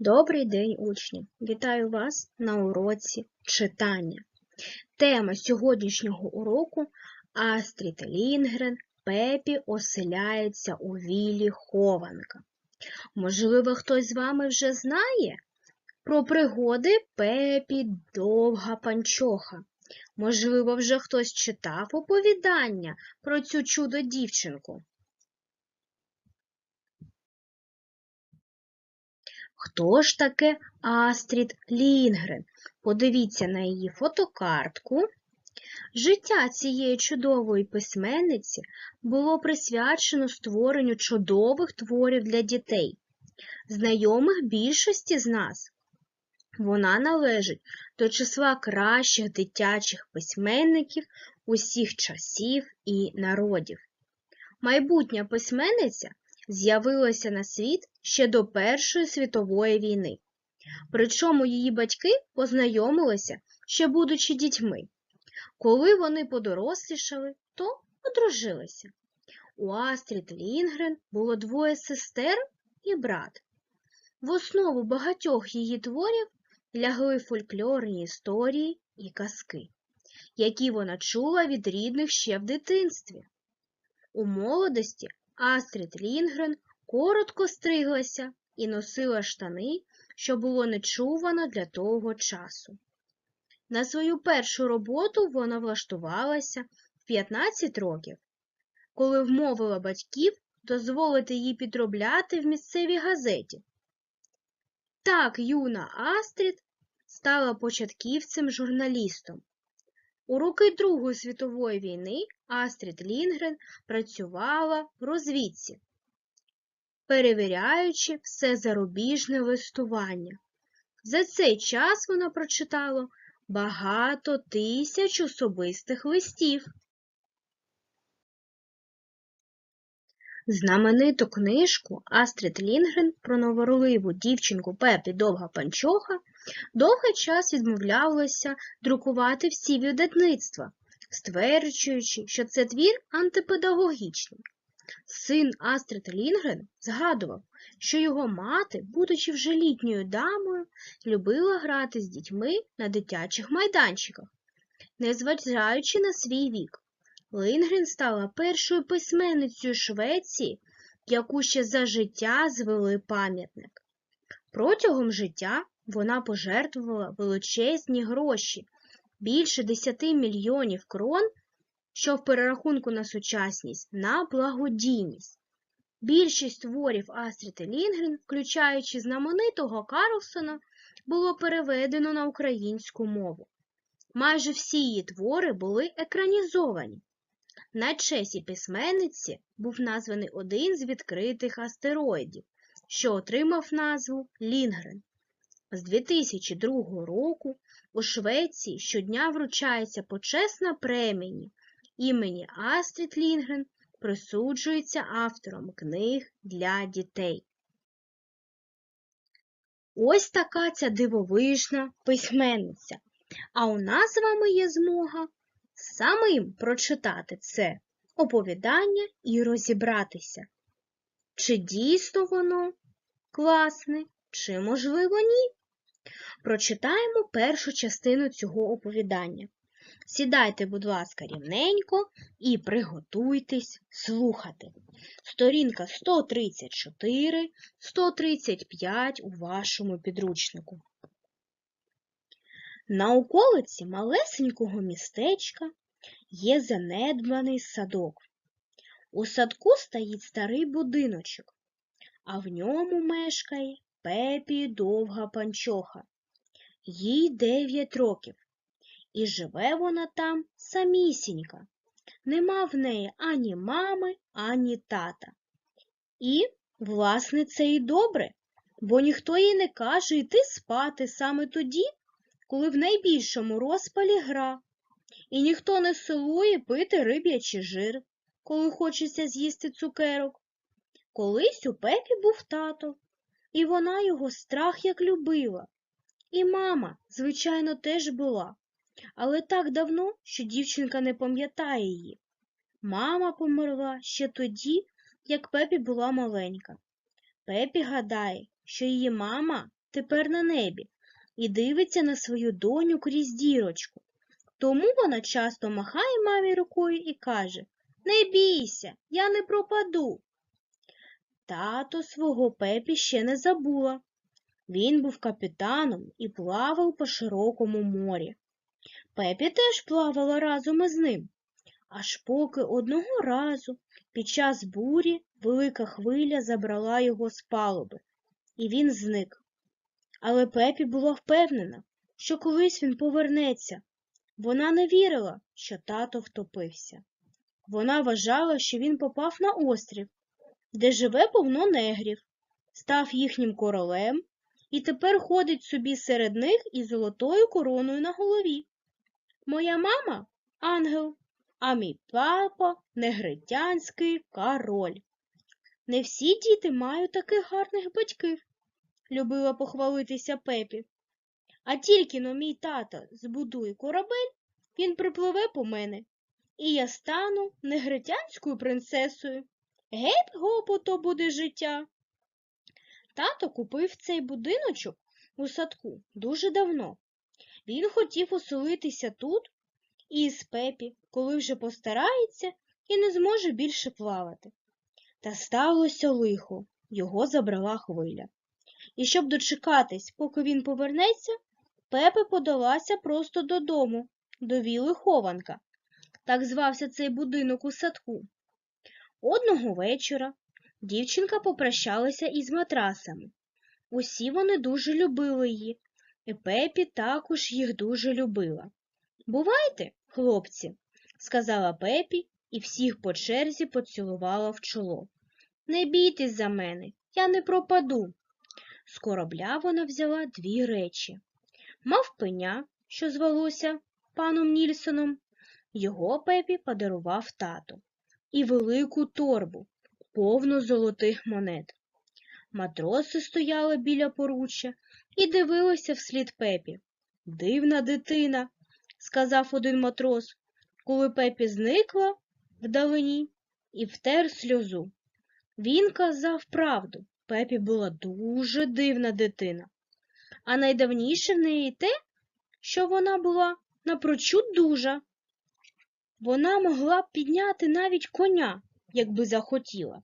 Добрий день, учні! Вітаю вас на уроці читання. Тема сьогоднішнього уроку Астрід Лінгрен Пепі оселяється у вілі хованка. Можливо, хтось з вами вже знає про пригоди Пепі Довга Панчоха. Можливо, вже хтось читав оповідання про цю чудо дівчинку. Хто ж таке Астрід Лінгрен? Подивіться на її фотокартку. Життя цієї чудової письменниці було присвячено створенню чудових творів для дітей, знайомих більшості з нас. Вона належить до числа кращих дитячих письменників усіх часів і народів. Майбутня письменниця з'явилася на світ ще до Першої світової війни. Причому її батьки познайомилися, ще будучи дітьми. Коли вони подорослішали, то одружилися. У Астрід Лінгрен було двоє сестер і брат. В основу багатьох її творів лягли фольклорні історії і казки, які вона чула від рідних ще в дитинстві. У молодості Астрід Лінгрен коротко стриглася і носила штани, що було нечувано для того часу. На свою першу роботу вона влаштувалася в 15 років, коли вмовила батьків дозволити їй підробляти в місцевій газеті. Так юна Астрід стала початківцем журналістом. У роки Другої світової війни Астрід Лінгрен працювала в розвідці, перевіряючи все зарубіжне листування. За цей час вона прочитала багато тисяч особистих листів. Знамениту книжку Астрід Лінгрен про новорливу дівчинку Пепі Довга Панчоха довгий час відмовлялося друкувати всі видавництва, стверджуючи, що це твір антипедагогічний. Син Астрид Лінгрен згадував, що його мати, будучи вже літньою дамою, любила грати з дітьми на дитячих майданчиках, незважаючи на свій вік. Лінгрен стала першою письменницею Швеції, яку ще за життя звели пам'ятник. Протягом життя вона пожертвувала величезні гроші більше 10 мільйонів крон, що в перерахунку на сучасність, на благодійність. Більшість творів Астрід Лінгрен, включаючи знаменитого Карлсона, було переведено на українську мову. Майже всі її твори були екранізовані. На чесі письменниці був названий один з відкритих астероїдів, що отримав назву Лінгрен. З 2002 року у Швеції щодня вручається почесна премія імені Астрід Лінгрен присуджується автором книг для дітей. Ось така ця дивовижна письменниця. А у нас з вами є змога самим прочитати це оповідання і розібратися, чи дійсно воно класне, чи, можливо, ні. Прочитаємо першу частину цього оповідання. Сідайте, будь ласка, рівненько і приготуйтесь слухати. Сторінка 134, 135 у вашому підручнику. На околиці малесенького містечка є занедбаний садок. У садку стоїть старий будиночок, а в ньому мешкає Пепі довга панчоха. Їй дев'ять років. І живе вона там самісінька. Нема в неї ані мами, ані тата. І, власне, це і добре, бо ніхто їй не каже йти спати саме тоді, коли в найбільшому розпалі гра, і ніхто не силує пити риб'ячий жир, коли хочеться з'їсти цукерок. Колись у пепі був тато, і вона його страх як любила. І мама, звичайно, теж була, але так давно, що дівчинка не пам'ятає її. Мама померла ще тоді, як Пепі була маленька. Пепі гадає, що її мама тепер на небі і дивиться на свою доню крізь дірочку. Тому вона часто махає мамі рукою і каже Не бійся, я не пропаду. Тато свого пепі ще не забула. Він був капітаном і плавав по широкому морі. Пепі теж плавала разом із ним, аж поки одного разу під час бурі велика хвиля забрала його з палуби, і він зник. Але Пепі була впевнена, що колись він повернеться. Вона не вірила, що тато втопився. Вона вважала, що він попав на острів, де живе повно негрів, став їхнім королем і тепер ходить собі серед них із золотою короною на голові. Моя мама ангел, а мій папа негритянський король. Не всі діти мають таких гарних батьків, любила похвалитися Пепі. А тільки но мій тато збудує корабель, він припливе по мене, і я стану негритянською принцесою. Геть гопо то буде життя. Тато купив цей будиночок у садку дуже давно. Він хотів оселитися тут із Пепі, коли вже постарається і не зможе більше плавати. Та сталося лихо, його забрала хвиля. І щоб дочекатись, поки він повернеться, Пепе подалася просто додому, до віли хованка. Так звався цей будинок у садку. Одного вечора дівчинка попрощалася із матрасами. Усі вони дуже любили її, і Пепі також їх дуже любила. Бувайте, хлопці, сказала Пепі і всіх по черзі поцілувала в чоло. Не бійтесь за мене, я не пропаду. З корабля вона взяла дві речі. Мавпеня, що звалося паном Нільсоном, його Пепі подарував тато, і велику торбу, повну золотих монет. Матроси стояли біля поруччя і дивилися вслід Пепі. Дивна дитина, сказав один матрос, коли Пепі зникла вдалині і втер сльозу. Він казав правду. Пепі була дуже дивна дитина. А найдавніше в неї те, що вона була напрочуд дужа. Вона могла б підняти навіть коня, якби захотіла.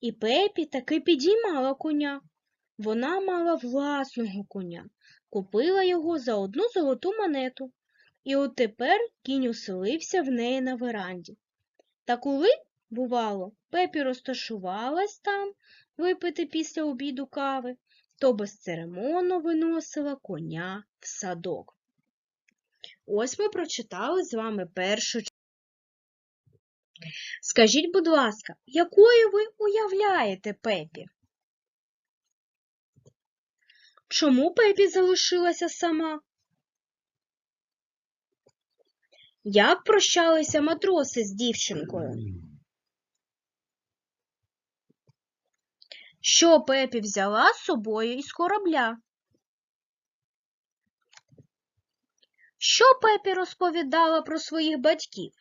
І Пепі таки підіймала коня. Вона мала власного коня, купила його за одну золоту монету. І от тепер кінь оселився в неї на веранді. Та коли, бувало, Пепі розташувалась там випити після обіду кави, то безцеремонно виносила коня в садок. Ось ми прочитали з вами першу Скажіть, будь ласка, якою ви уявляєте Пепі? Чому Пепі залишилася сама? Як прощалися матроси з дівчинкою? Що Пепі взяла з собою із корабля? Що Пепі розповідала про своїх батьків?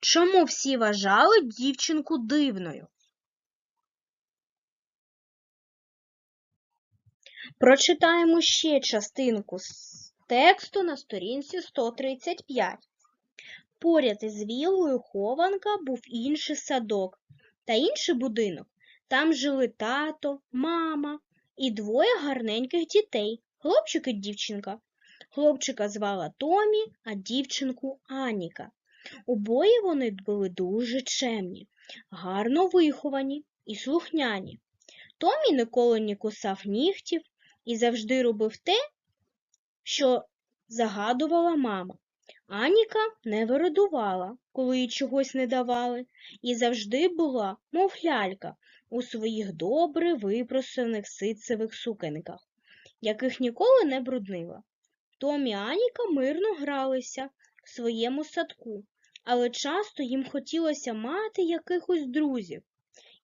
Чому всі вважали дівчинку дивною? Прочитаємо ще частинку з тексту на сторінці 135. Поряд із віллою хованка був інший садок та інший будинок. Там жили тато, мама і двоє гарненьких дітей хлопчик і дівчинка. Хлопчика звала Томі, а дівчинку Аніка. Обоє вони були дуже чемні, гарно виховані і слухняні. Томі ніколи не кусав нігтів і завжди робив те, що загадувала мама. Аніка не вирадувала, коли їй чогось не давали, і завжди була, мов лялька, у своїх добре випросених ситцевих сукенках, яких ніколи не бруднила. Том і Аніка мирно гралися в своєму садку, але часто їм хотілося мати якихось друзів.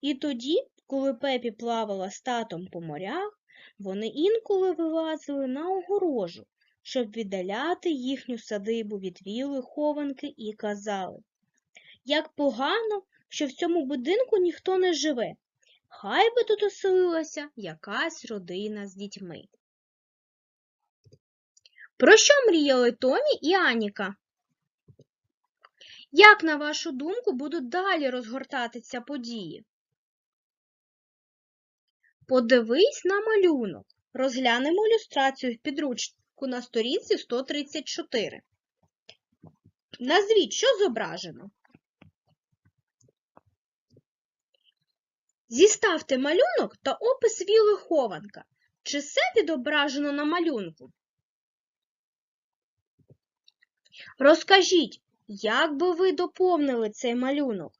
І тоді, коли пепі плавала з татом по морях, вони інколи вилазили на огорожу, щоб віддаляти їхню садибу від віли хованки і казали, як погано, що в цьому будинку ніхто не живе. Хай би тут оселилася якась родина з дітьми. Про що мріяли Томі і Аніка? Як, на вашу думку, будуть далі розгортатися події? Подивись на малюнок. Розглянемо ілюстрацію в підручнику на сторінці 134. Назвіть, що зображено. Зіставте малюнок та опис віли хованка. Чи все відображено на малюнку? Розкажіть, як би ви доповнили цей малюнок?